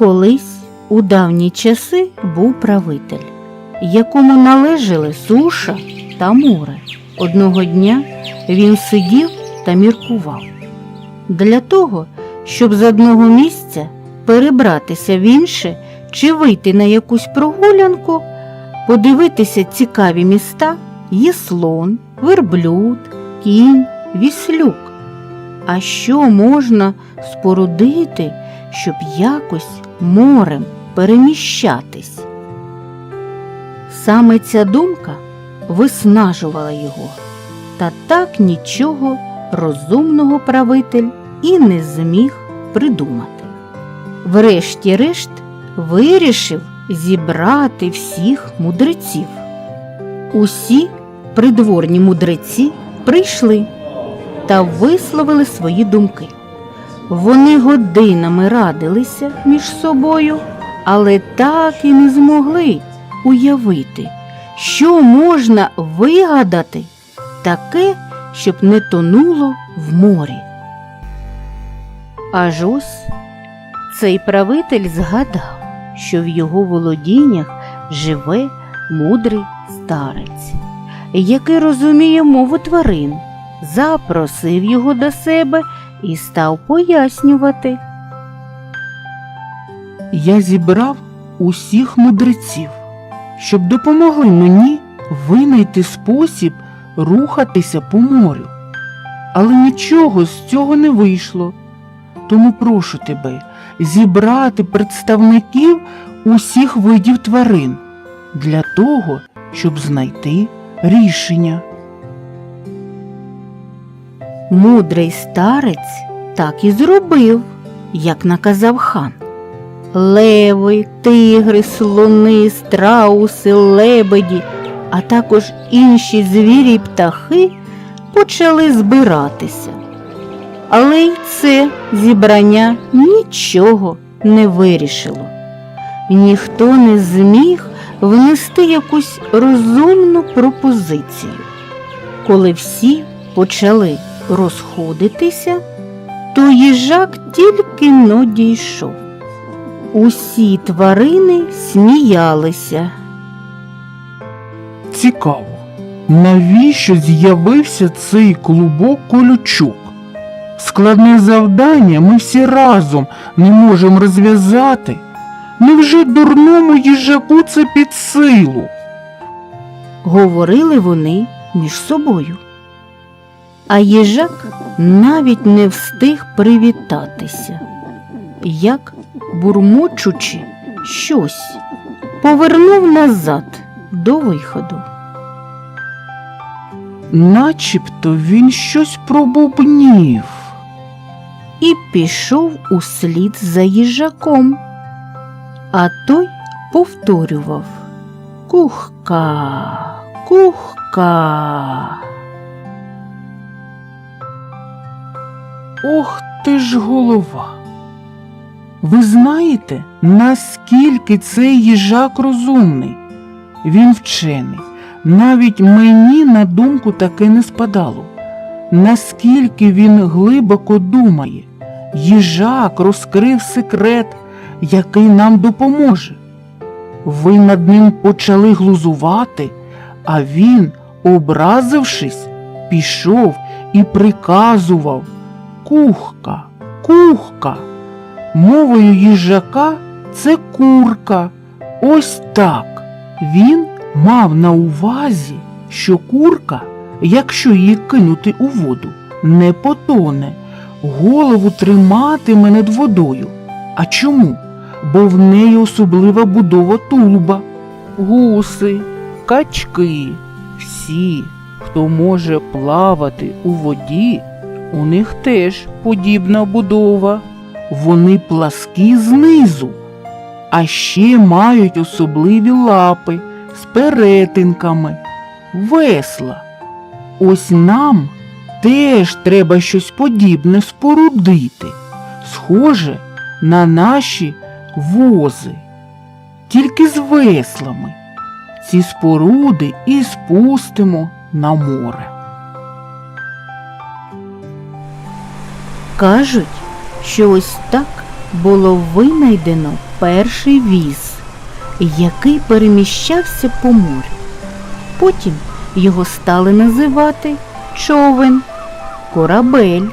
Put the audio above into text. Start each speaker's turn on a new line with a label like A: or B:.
A: Колись у давні часи був правитель, якому належали суша та море. Одного дня він сидів та міркував. Для того, щоб з одного місця перебратися в інше чи вийти на якусь прогулянку, подивитися цікаві міста, є слон, верблюд, кінь, віслюк. А що можна спорудити, щоб якось морем переміщатись? Саме ця думка виснажувала його, та так нічого розумного правитель і не зміг придумати. Врешті-решт вирішив зібрати всіх мудреців. Усі придворні мудреці прийшли та висловили свої думки. Вони годинами радилися між собою, але так і не змогли уявити, що можна вигадати таке, щоб не тонуло в морі. Аж ось цей правитель згадав, що в його володіннях живе мудрий старець, який розуміє мову тварин, запросив його до себе і став пояснювати.
B: Я зібрав усіх мудреців, щоб допомогли мені винайти спосіб рухатися по морю. Але нічого з цього не вийшло. Тому прошу тебе зібрати представників усіх видів тварин для того, щоб знайти рішення.
A: Мудрий старець так і зробив, як наказав хан. Леви, тигри, слони, страуси, лебеді, а також інші звірі й птахи почали збиратися. Але й це зібрання нічого не вирішило. Ніхто не зміг внести якусь розумну пропозицію. Коли всі почали розходитися, то їжак тільки но дійшов. Усі тварини сміялися.
B: Цікаво, навіщо з'явився цей клубок колючок? Складне завдання ми всі разом не можемо розв'язати. Невже дурному їжаку це під силу?
A: Говорили вони між собою. А їжак навіть не встиг привітатися, як, бурмочучи щось, повернув назад до виходу.
B: Начебто він щось пробубнів.
A: і пішов услід за їжаком. А той повторював Кухка, кухка.
B: Ох ти ж голова. Ви знаєте, наскільки цей їжак розумний? Він вчений. Навіть мені на думку таке не спадало. Наскільки він глибоко думає, їжак розкрив секрет, який нам допоможе. Ви над ним почали глузувати, а він, образившись, пішов і приказував Кухка, кухка. Мовою їжака це курка. Ось так. Він мав на увазі, що курка, якщо її кинути у воду, не потоне, голову триматиме над водою. А чому? Бо в неї особлива будова тулуба, гуси, качки, всі, хто може плавати у воді, у них теж подібна будова. Вони пласкі знизу, а ще мають особливі лапи з перетинками, весла. Ось нам теж треба щось подібне спорудити, схоже на наші вози, тільки з веслами. Ці споруди і спустимо на море.
A: Кажуть, що ось так було винайдено перший віз, який переміщався по морю. Потім його стали називати човен, корабель,